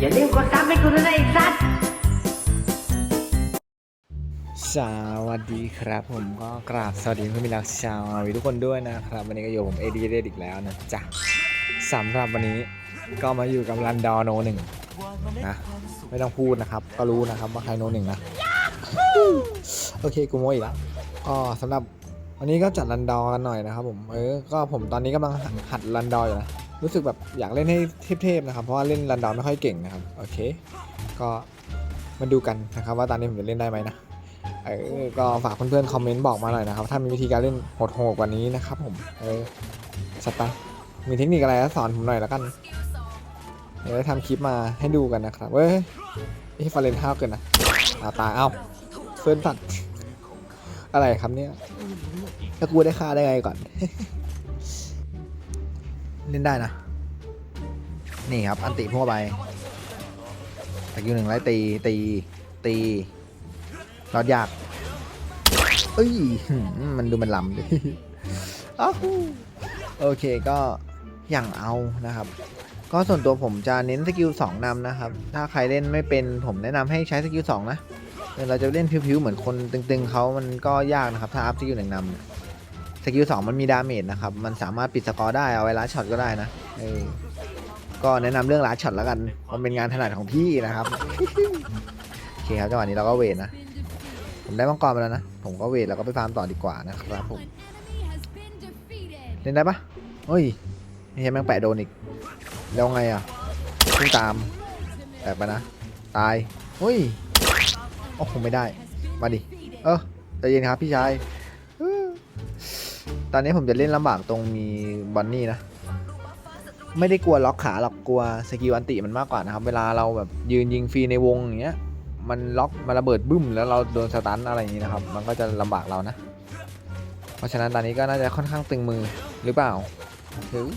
อย่าลืมกดซับให้กูด้วยนะไอ้สัสสวัสดีครับ ผมก็กราบสวัสดีเพื่อนมิตรชาวอาวีทุกคนด้วยนะครับ วันนี้ก็อยู่ผมเอดีเดอีกแล้วนะจ๊ะสำหรับวันนี้ก็มาอยู่กับรันดอโนหนึ่งนะไม่ต้องพูดนะครับ ก็รู้นะครับว่าใครโนหนึ่งนะโอเคกูโมอีกแล้วก็สำหรับวันนี้ก็จัดรันดอกันหน่อยนะครับผมเออก็ผมตอนนี้กำลังหัดรันดออยู่นะ รู้สึกแบบอยากเล่นให้เทพๆนะครับ เพราะว่าเล่นรันดอไม่ค่อยเก่งนะครับ โอเค ก็มาดูกันนะครับ ว่าตอนนี้ผมจะเล่นได้ไหมนะ เออ ก็ฝากเพื่อนๆคอมเมนต์บอกมาหน่อยนะครับ ถ้ามีวิธีการเล่นโหดๆกว่านี้นะครับผม เออสัดไป มีเทคนิคอะไรก็สอนผมหน่อยแล้วกัน เดี๋ยวทำคลิปมาให้ดูกันนะครับ เว้ยไอ้ฟาเรนท้าเกินนะอาตา เอ้าเฟิร์นตัดอะไรครับเนี่ยถ้ากูได้ค่าได้ไงก่อน เล่นได้นะ นี่ครับ อันติพุ่งไปตะกิ้วหนึ่งไล่ตีตีตีรอดยากเอ้ย มันดูมันลำดิโอเคก็อย่างเอานะครับ ก็ส่วนตัวผมจะเน้นสกิล2นำนะครับ ถ้าใครเล่นไม่เป็นผมแนะนำให้ใช้สกิล2นะเออเราจะเล่นพิวๆเหมือนคนตึงๆเขามันก็ยากนะครับ ถ้าอัพสกิลหนึ่งนำ สกิล2มันมีดาเมจนะครับ มันสามารถปิดสกอร์ได้เอาไว้ลัดช็อตก็ได้นะเออก็แนะนำเรื่องลัดช็อตแล้วกัน มันเป็นงานถนัดของพี่นะครับ โอเคครับจังหวะนี้เราก็เวทนะ ผมได้มังกรมาแล้วนะ ผมก็เวทแล้วก็ไปฟาร์มต่อดีกว่านะครับผม เล่นได้ปะเฮ้ยไม่ใช่แม่งแปะโดนอีก แล้วไงอะพุ่งตามแตกไปนะ ตายเฮ้ย โอ้คงไม่ได้ มาดิ เออใจเย็นครับพี่ชาย ตอนนี้ผมจะเล่นลำบากตรงมีบอนนี่นะ ไม่ได้กลัวล็อกขาหรอกกลัวสกิลอันติมันมากกว่านะครับ เวลาเราแบบยืนยิงฟรีในวงอย่างเงี้ย มันล็อกมันระเบิดบึ้มแล้วเราโดนสตันอะไรอย่างนี้นะครับ มันก็จะลำบากเรานะ เพราะฉะนั้นตอนนี้ก็น่าจะค่อนข้างตึงมือหรือเปล่าหรือ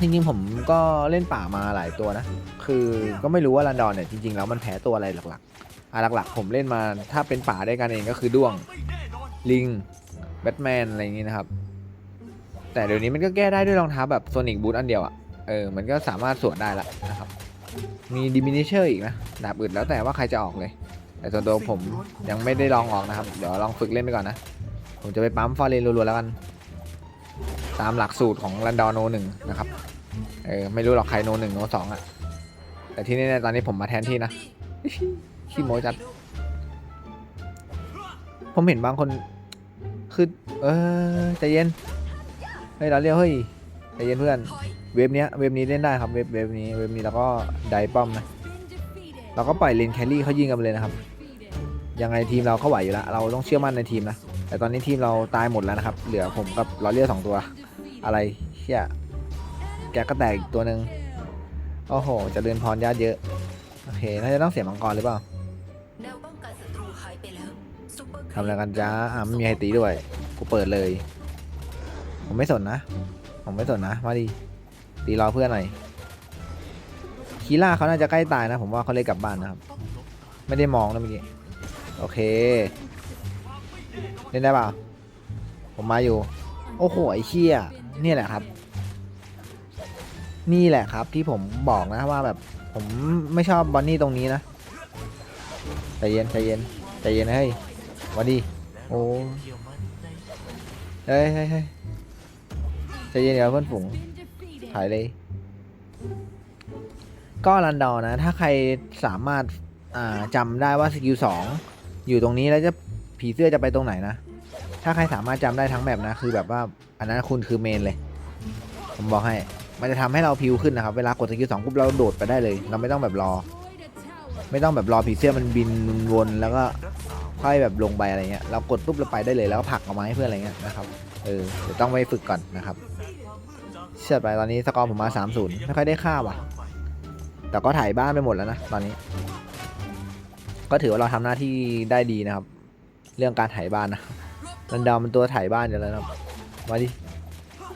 จริงๆผมก็เล่นป่ามาหลายตัวนะ คือก็ไม่รู้ว่าลันดอนเนี่ยจริงๆแล้วมันแพ้ตัวอะไรหลักๆอะหลักๆ ผมเล่นมาถ้าเป็นป่าได้กันเองก็คือด้วงลิง แบทแมนอะไรอย่างนี้นะครับ แต่เดี๋ยวนี้มันก็แก้ได้ด้วยรองเท้าแบบโซนิกบูทอันเดียวอะ่ะเออมันก็สามารถสวนได้ละนะครับ มีดิมินิเชอร์อีกนะดาบอื่นแล้วแต่ว่าใครจะออกเลย แต่ส่วนตัวผมยังไม่ได้ลองออกนะครับ เดี๋ยวลองฝึกเล่นไปก่อนนะ ผมจะไปปั๊มฟอร์เรนรัวๆแล้วกัน ตามหลักสูตรของรันดอโนหนึ่งนะครับเออไม่รู้หรอกใครโนหนึ่งโนสองอะ แต่ที่แน่ๆตอนนี้ผมมาแทนที่นะขี้โมจัด ผมเห็นบางคน คือเออใจเย็นเฮ้ยเราเรียกเฮ้ยใจเย็นเพื่อน เว็บเนี้ยเว็บนี้เล่นได้ครับเว็บเว็บนี้เว็บนี้แล้วก็ไดป้อมนะเราก็ปล่อยเลนแครี่เขายิงกันไปเลยนะครับ ยังไงทีมเราเขาไหวอยู่แล้วเราต้องเชื่อมั่นในทีมนะแต่ตอนนี้ทีมเราตายหมดแล้วนะครับ เหลือผมกับลอเรียสองตัว อะไรเชี่ยแกก็แตกอีกตัวหนึ่งโอ้โหจะเดินพรญาติเยอะ โอเคน่าจะต้องเสียมังกรหรือเปล่า แนวป้องกันศัตรูหายไปแล้วซุปเปอร์ทำอะไรกันจ้าอ่าไม่มีใครตีด้วย กูเปิดเลย ผมไม่สนนะ ผมไม่สนนะ มาดิ ตีรอเพื่อนหน่อย คีล่าเขาน่าจะใกล้ตายนะ ผมว่าเขาเลยกลับบ้านนะครับ ไม่ได้มองนะเมื่อกี้ โอเค เล่นได้เปล่า ผมมาอยู่ โอ้โห ไอ้เชี่ยนี่แหละครับ นี่แหละครับที่ผมบอกนะว่าแบบผมไม่ชอบบอนนี่ตรงนี้นะ ใจเย็นใจเย็นใจเย็นเฮ้ยหวันดีโอ้เฮ้ยเฮ้ยเฮ้ยใจเย็นเดี๋ยวเพื่อนฝูงถ่ายเลย ก็รันดอนะ ถ้าใครสามารถอ่าจำได้ว่าสกิลสองอยู่ตรงนี้แล้วจะผีเสื้อจะไปตรงไหนนะ ถ้าใครสามารถจำได้ทั้งแบบนะ คือแบบว่าอันนั้นคุณคือเมนเลย ผมบอกให้ มันจะทำให้เราพิวขึ้นนะครับ เวลากดสกิลสองปุ๊บเราโดดไปได้เลย เราไม่ต้องแบบรอ ไม่ต้องแบบรอผีเสื้อมันบินวนแล้วก็ค่อยแบบลงไปอะไรเงี้ยเรากดปุ๊บเราไปได้เลยแล้วก็ผลักออกมาให้เพื่อนอะไรเงี้ยนะครับเออเดี๋ยวต้องไปฝึกก่อนนะครับเชื่อไปตอนนี้สกอร์ผมมา3-0ไม่ค่อยได้ค่าว่ะ แต่ก็ถ่ายบ้านไปหมดแล้วนะตอนนี้ ก็ถือว่าเราทำหน้าที่ได้ดีนะครับ เรื่องการถ่ายบ้านนะรันดาวมันตัวถ่ายบ้านอยู่แล้วนะมาดิ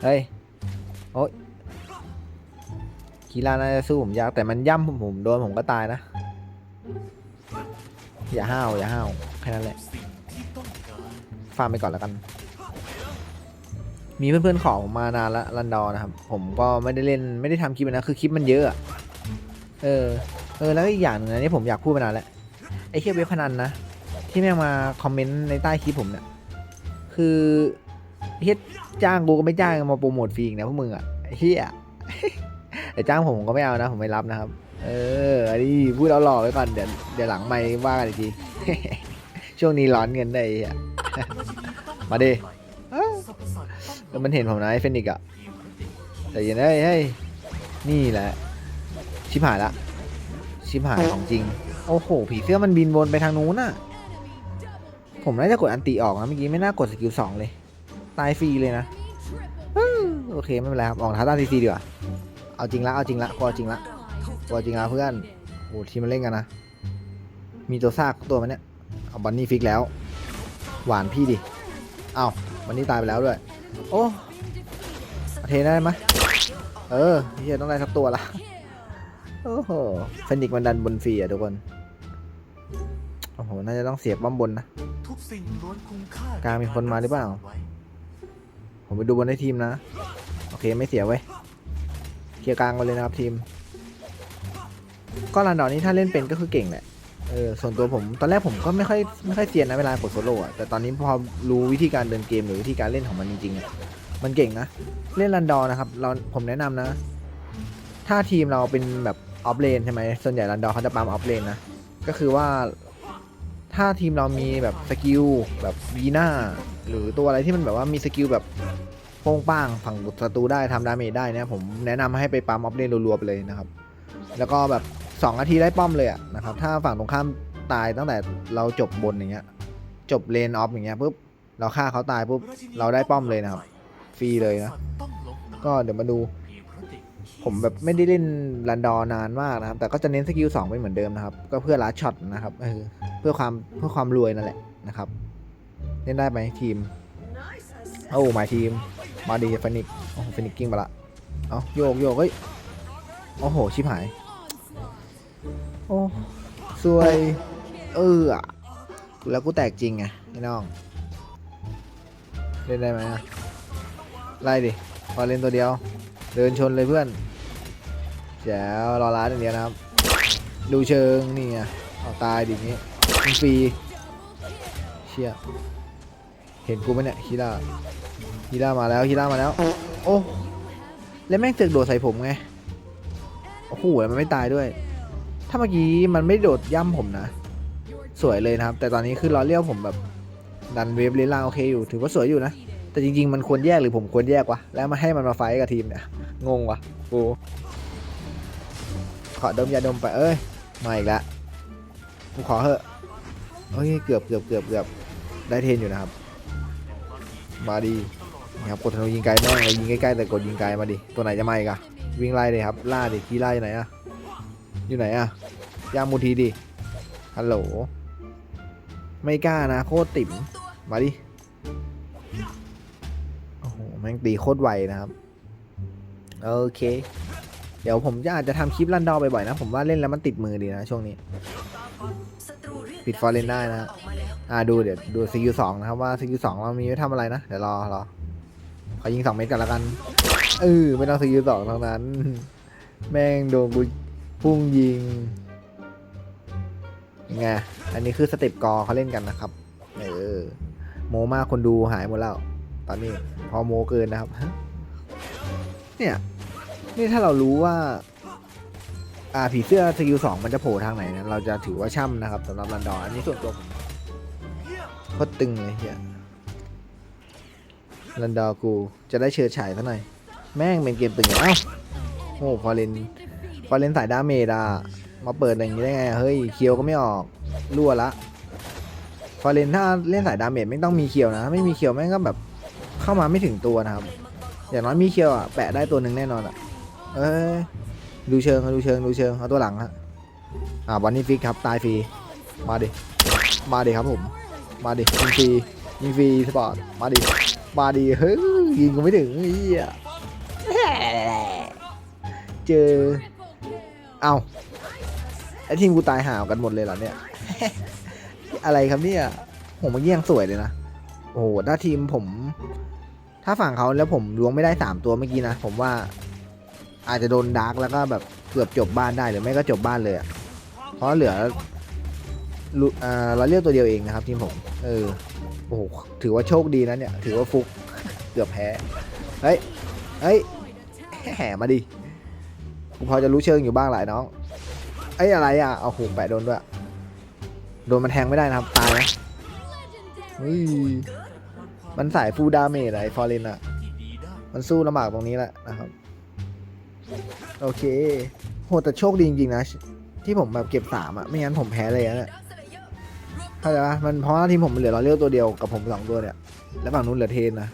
เฮ้ยโอ๊ยคีราน่าจะสู้ผมยากแต่มันย่ำผมผมโดนผมก็ตายนะ อย่าห้าวอย่าห้าวแค่นั้นแหละฟาร์มไปก่อนแล้วกัน มีเพื่อนๆขอผมมานานละรันดอนะครับ ผมก็ไม่ได้เล่นไม่ได้ทำคลิปนะคือคลิปมันเยอะเออเออแล้วอีกอย่างหนึงนะนี่ผมอยากพูดมานานแล้วไอ้เคียเว็บพนันนะที่แม่งมาคอมเมนต์ในใต้คลิปผมเนี่ยคือเฮียจ้างกูก็ไม่จ้างมาโปรโมทฟรีอีกนะพวกมึงอะเฮียแต่จ้างผมก็ไม่เอานะ ผมไม่รับนะครับ เอออันนี้พูดเอาหล่อไว้ก่อนเดี๋ยวเดี๋ยวหลังไม่ว่ากันอีกที ช่วงนี้ร้อนเงินได้อ้เฮียมาดิเอ้าแล้วมันเห็นผมนะไอ้เฟนิกอะแต่ยังได้ยเฮ้นี่แหละ ชิบหายละ ชิบหายของจริง โอ้โห ผีเสื้อมันบินวนไปทางนู้นน่ะ ผมน่าจะกดอันติออกนะเมื่อกี้ไม่น่ากดสกิลสองเลย ตายฟรีเลยนะโอเคไม่เป็นไรครับ ออกท้าตาซีซีดีกว่า เอาจริงละ เอาจริงละกลัวจริงละ กลัวจริงละเพื่อนโอ้ทีมมันเล่นกันนะ มีตัวซากตัวมันเนี่ยเอาบันนี่ฟิกแล้ว หวานพี่ดิ เอาบันนี่ตายไปแล้วด้วย โอ้เอาเทได้ไหมเออเฮียต้องได้สักตัวละโอ้โหเฟนิกมันดันบนฟรีอะทุกคนโอ้โหน่าจะต้องเสียบบ้อมบนนะกลางมีคนมาหรือเปล่า ผมไปดูบนให้ทีมนะ โอเคไม่เสียเว้เคลียร์กลางกันเลยนะครับทีม ก็รันดอนนี้ถ้าเล่นเป็นก็คือเก่งแหละเออส่วนตัวผมตอนแรกผมก็ไม่ค่อยไม่ค่อยเซียนนะเวลากดโซโล่อะแต่ตอนนี้พอรู้วิธีการเดินเกมหรือวิธีการเล่นของมันจริงๆอะมันเก่งนะ เล่นรันดอนนะครับเราผมแนะนำนะ ถ้าทีมเราเป็นแบบออฟเลนใช่ไหมส่วนใหญ่รันดอนเขาจะปั๊มออฟเลนนะก็คือว่าถ้าทีมเรามีแบบสกิลแบบวีน่าหรือตัวอะไรที่มันแบบว่ามีสกิลแบบโป้งป้างฝั่งศัตรูได้ทำดาเมจได้เนี่ยผมแนะนำให้ไปปั๊มออฟเลนรัวๆไปเลยนะครับ แล้วก็แบบ 2นาทีได้ป้อมเลยอะนะครับถ้าฝั่งตรงข้ามตายตั้งแต่เราจบบนอย่างเงี้ยจบเลนออฟอย่างเงี้ยปุ๊บเราฆ่าเขาตายปุ๊บเราได้ป้อมเลยนะครับฟรีเลยนะก็เดี๋ยวมาดู ผมแบบไม่ได้เล่นรันดอนานมากนะครับ แต่ก็จะเน้นสกิลสองไปเหมือนเดิมนะครับ ก็เพื่อลัดช็อตนะครับเออเพื่อความเพื่อความรวยนั่นแหละนะครับ เล่นได้ไหมทีมโอ้หมายทีมมาดีฟนิกโอ้ฟนิกกิ้งไปละ เอาโยกโยกเฮ้ยโอ้โห ชิบหาย อ้สวย เออแล้วกูแตกจริงไงไอ้น้อง เล่นได้ไหมอะไล่ดิพอเล่นตัวเดียว เดินชนเลยเพื่อนแจ๋ยวรอร้านอย่างเดียวนะครับ ดูเชิงนี่ไงเอาตายดิงี้มึงฟรีเชี่ยเห็นกูไหมเนี่ยฮีร่าฮีร่ามาแล้วฮีร่ามาแล้ว โอ้แล้วแม่งเสือกโดดใส่ผมไง โอ้โหแล้วมันไม่ตายด้วย ถ้าเมื่อกี้มันไม่โดดย่ำผมนะ สวยเลยนะครับ แต่ตอนนี้คือล้อเลี้ยวผมแบบดันเวฟเลนล่างโอเคอยู่ ถือว่าสวยอยู่นะ แต่จริง ๆ มันควรแยกหรือผมควรแยกวะ แล้วมาให้มันมาไฟกับทีมเนี่ย งงวะกูขอดมยาดมไปเอ้ย มาอีกแล้วกูขอเหอะเอ้ยเกือบเกือบเกือบเกือบได้เทนอยู่นะครับ มาดีนะครับกดธนูยิงไกลแม่งเลยยิงใกล้ๆแต่กดยิงไกลมาดิ ตัวไหนจะมาอีกอะวิ่งไล่เลยครับ ล่าดิที่ไล่ไหนอะ อยู่ไหนอะยามูทีดิฮัลโหล ไม่กล้านะ โคตรติ๋มมาดิ โอ้โห แม่งตีโคตรไวนะครับ โอเค เดี๋ยวผมจะอาจจะทำคลิปรันดอร์บ่อยๆนะ ผมว่าเล่นแล้วมันติดมือดีนะ ช่วงนี้ ปิดฟอร์เรนได้นะ อ่าดูเดี๋ยวดูสกิลสองนะครับว่าสกิลสองเรามีไว้ทำอะไรนะ เดี๋ยวรอรอขอยิงสองเม็ดกันละกันเออไม่ต้องสกิลสองทั้งนั้น แม่งโดนกู พุ่งยิงไงอันนี้คือสเต็ปกอเขาเล่นกันนะครับ เออ โมมากคนดูหายหมดแล้ว ตอนนี้พอโมเกินนะครับ เนี่ย นี่ถ้าเรารู้ว่า อ่าผีเสื้อสกิลสองมันจะโผล่ทางไหนนี่ยเราจะถือว่าช่ำนะครับสำหรับรันดอร์อันนี้ส่วนตัวผมโคตรตึงเลยเฮียรันดอร์กูจะได้เชิดฉายซะหน่อย แม่งเป็นเกมตึงเอ้าโอ้พอเลน พอเลนสายดาเมจอะมาเปิดอย่างนี้ได้ไง เฮ้ยเคียวก็ไม่ออกรั่วละพอเลนถ้าเล่นสายดาเมจไม่ต้องมีเคียวนะ ไม่มีเคียวแม่งก็แบบเข้ามาไม่ถึงตัวนะครับ อย่างน้อยมีเคียวอะแปะได้ตัวหนึ่งแน่นอนอะเอ้ยดูเชิงดูเชิงดูเชิงเอาตัวหลังฮะอ่าวันนี้ฟิกครับตายฟรีมาดิมาดิครับผม มาดิยิงฟรียิงฟรีสปอร์ตมาดิมาดิเฮ้ยยิงกูไม่ถึงไอ้เหี้ยเจอ เอาไอทีมกูตายห่าวกันหมดเลยเหรอเนี่ย อะไรครับเนี่ยผมมาเยี่ยงสวยเลยนะ โอ้โหถ้าทีมผม ถ้าฝั่งเขาแล้วผมล้วงไม่ได้สามตัวเมื่อกี้นะ ผมว่า อาจจะโดนดาร์กแล้วก็แบบเกือบจบบ้านได้หรือไม่ก็จบบ้านเลยอะเพราะเหลือเราเรียกตัวเดียวเองนะครับทีมผม เออ โอ้โห ถือว่าโชคดีนะเนี่ย ถือว่าฟุก เกือบแพ้ เฮ้ย เฮ้ย แห่มาดิ กูพอจะรู้เชิงอยู่บ้างหลายน้องเอ้อะไรอะเอาหูแปะโดนด้วย โดนมันแทงไม่ได้นะครับตายนะเฮ้ยมันสายฟูดาเมจไอ้ฟอร์เรนอะที่ดีได้มันสู้ลำบากตรงนี้แหละนะครับ โอเคโหแต่โชคดีจริงๆนะ ที่ผมแบบเก็บสามอะ ไม่งั้นผมแพ้เลยนะเนี่ยเข้าใจปะมันเพราะว่าทีมผมเหลือเราเลี้ยวตัวเดียวกับผมสองตัวเนี่ย แล้วฝั่งนู้นเหลือเทนนะ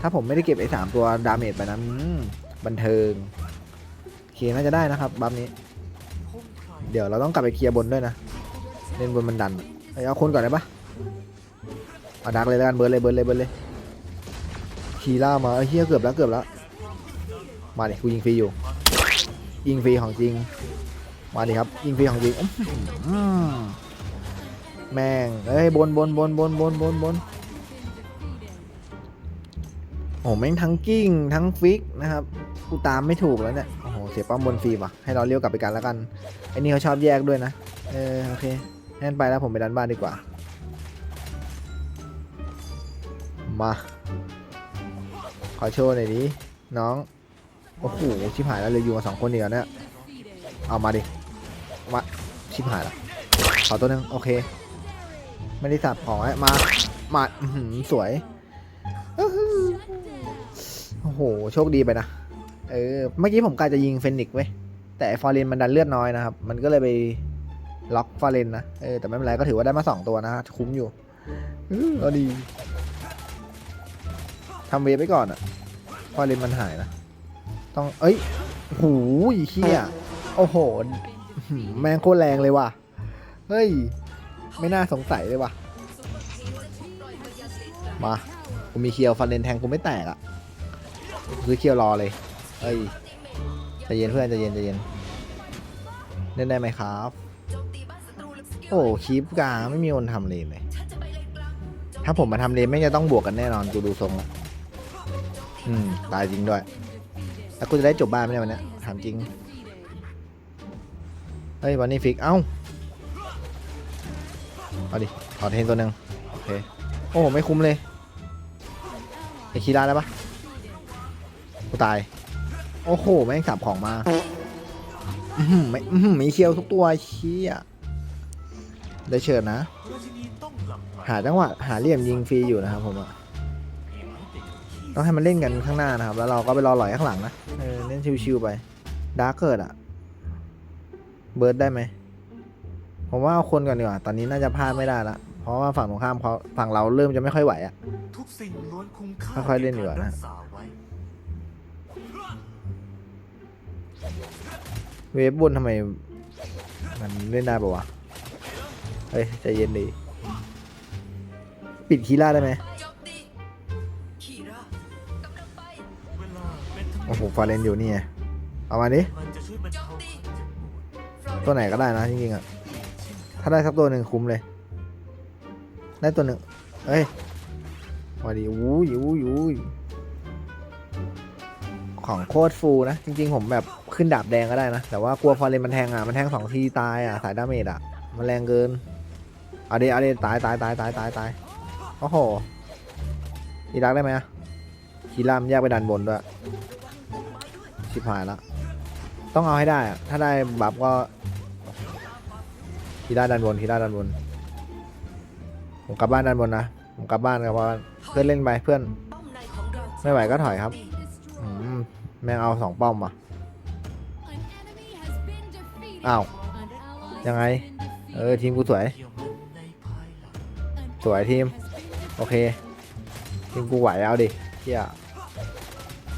ถ้าผมไม่ได้เก็บไอ้สามตัวดาเมจไปนั้นบันเทิง น่าจะได้นะครับบัมนี้ เดี๋ยวเราต้องกลับไปเคลียร์บนด้วยนะ เล่นบนมันดันเอ้เอาคนก่อนได้ปะเอาดักเลยแล้วกันเบิร์ดเลยเบิร์ดเลยเบิร์ดเลยคีล่ามาเฮียเกือบแล้วเกือบแล้ว มาดิกูยิงฟรีอยู่ ยิงฟรีของจริง มาดิครับ ยิงฟรีของจริงแม่งเอ้ยบนบนบนบนบนบนบนโอ้โหแม่งทั้งกิ้งทั้งฟิกนะครับ กูตามไม่ถูกแล้วเนี่ย เสียป้อมบนฟรีว่ะให้เราเลี้ยวกลับไปกันแล้วกันไอ้นี่เขาชอบแยกด้วยนะเออโอเคงั้นไปแล้วผมไปดันบ้านดีกว่า มา ขอโชว์หน่อยดิน้องโอ้โหชิบหายแล้วเลยอยู่มาสองคนเดียวเนี่ยเอามาดิมาชิบหายแล้วขอตัวหนึงโอเค ไม่ได้สับของไว้มามาสวยโอ้โห โชคดีไปนะ เออ เมื่อกี้ผมกะจะยิงเฟนิกซ์ไว้ย แต่ฟอร์เรนมันดันเลือดน้อยนะครับ มันก็เลยไปล็อกฟอร์เรนนะ เออ แต่ไม่เป็นไรก็ถือว่าได้มาสองตัวนะ คุ้มอยู่อื้อเอาดีทำเวฟไปก่อนอะฟอร์เรนมันหายนะ ต้อง เอ้ย หูยเฮียโอ้โห้แมงโคตรแรงเลยว่ะ เฮ้ย ไม่น่าสงสัยเลยว่ะ มา กูมีเคียวฟันเลนแทงกูไม่แตกอะ่ะซื้อเคียวรอเลย เอ้ยใจเย็นเพื่อนใจเย็นใจเย็นเล่นได้ไหมครับ โอ้โอ้คลิปกาไม่มีคนทำเลนเลยฉันจะไปเลนกลางโจมถ้าผมมาทำเลนไม่จะต้องบวกกันแน่นอนกูดูทรงล้วอืม ตายจริงด้วย แล้วกูจะได้จบบ้านไหมเนี่ยวันนี้ถามจริง เฮ้ยวันนี้ฟิก เอ้า เอาดิขอเทนตัวหนึ่งโอเค โอ้โหไม่คุ้มเลยไอคีราได้ปะกูตาย โอ้โห แม่งสับของมาอื้อหือไม่อืมมีเคียวทุกตัวเชี่ยได้เชิญนะ หาจังหวะหาเหลี่ยมยิงฟรีอยู่นะครับผมอะต้องให้มันเล่นกันข้างหน้านะครับ แล้วเราก็ไปรอหลอยข้างหลังนะเออเล่นชิวๆไปดาร์กเกิดอะเบิร์ดได้ไหมผมว่าเอาคนก่อนดีกว่า ตอนนี้น่าจะพลาดไม่ได้ละ เพราะว่าฝั่งตรงข้ามเขาฝั่งเราเริ่มจะไม่ค่อยไหวอะค่อยๆเล่นดีกว่านะ เวฟบนทำไม มันเล่นได้ปะวะ เฮ้ยใจเย็นดีปิดคีล่าได้ไหมโอ้โหฟาเรนอยู่นี่ไงเอามาดิตัวไหนก็ได้นะจริงๆอะ ถ้าได้สักตัวหนึ่งคุ้มเลย ได้ตัวหนึ่งเอ้ยมาดิอู้ยอู้ยอู้ย ของโคตรฟูนะ จริง ๆ ผมแบบขึ้นดาบแดงก็ได้นะ แต่ว่ากลัวฟอร์เรนมันแทงอะ มันแทงสองทีตายอะ สายดาเมจอะ มันแรงเกินเอาดิเอาดิตายตายตายตายตายตายโอ้โหอีดักได้ไหมอะคีรามแยกไปดันบนด้วย ชิบหายละ ต้องเอาให้ได้อะถ้าได้บัฟก็ทีด้าด้านบนทีด้าด้านบน ผมกลับบ้านด้านบนนะ ผมกลับบ้านกับว่าเพื่อนเล่นไปเพื่อน ไม่ไหวก็ถอยครับ แม่งเอาสองป้อมอะอ้าวยังไง เออทีมกูสวย สวยทีม โอเค ทีมกูไหวเอาดิเที่ย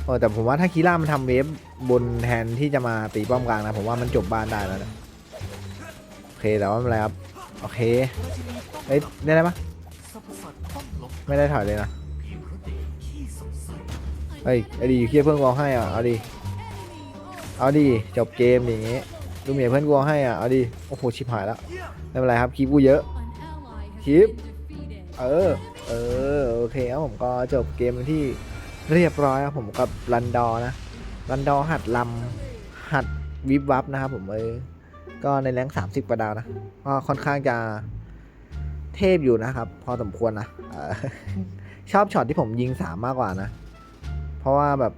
เออแต่ผมว่าถ้าคีร่ามันทำเวฟบนแทนที่จะมาตีป้อมกลางนะ ผมว่ามันจบบ้านได้แล้วนะโอเคแต่ว่าไม่เป็นไรครับ โอเคเอ้ยได้ไหมไม่ได้ถอยเลยนะ เฮ้ยไอ้ดีเคียเพื่อนกูเอาให้อะเอาดิเอาดิจบเกมอย่างงี้ดูเมียเพื่อนกูเอาให้อะเอาดิโอ้โหชิบหายแล้วไม่เป็นไรครับคีบกูเยอะคีบเออเออโอเคครับผมก็จบเกมที่เรียบร้อยครับผมกับรันดอนะรันดอหัดลำหัดวิบวับนะครับผมเออก็ในแรงสามสิบกว่าดาวนะก็ค่อนข้างจะเทพอยู่นะครับ พอสมควรนะออชอบช็อตที่ผมยิงสามมากกว่านะ เพราะว่าแบบ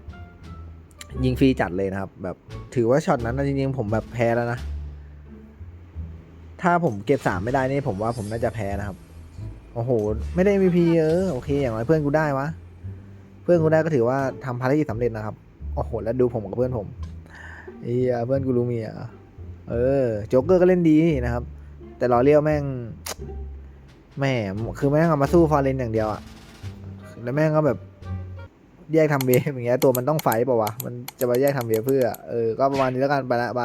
ยิงฟรีจัดเลยนะครับ แบบถือว่าช็อตนั้นนะจริงๆผมแบบแพ้แล้วนะ ถ้าผมเก็บสามไม่ได้นี่ผมว่าผมน่าจะแพ้นะครับ โอ้โห ไม่ได้ MVP เออโอเค อย่างน้อยเพื่อนกูได้วะ เพื่อนกูได้ก็ถือว่าทำภารกิจสำเร็จนะครับ โอ้โห แล้วดูผมกับเพื่อนผมเอียเพื่อนกูรู้มีอะเออโจ๊กเกอร์ก็เล่นดีนะครับ แต่ลอเรียวแม่งแม่คือแม่งเอามาสู้ฟอร์เรนอย่างเดียวอะแล้วแม่งก็แบบ แยกทำเวฟอย่างเงี้ยตัวมันต้องไฟต์เปล่าวะมันจะมาแยกทำเวฟเพื่อเออก็ประมาณนี้แล้วกันไปละบาย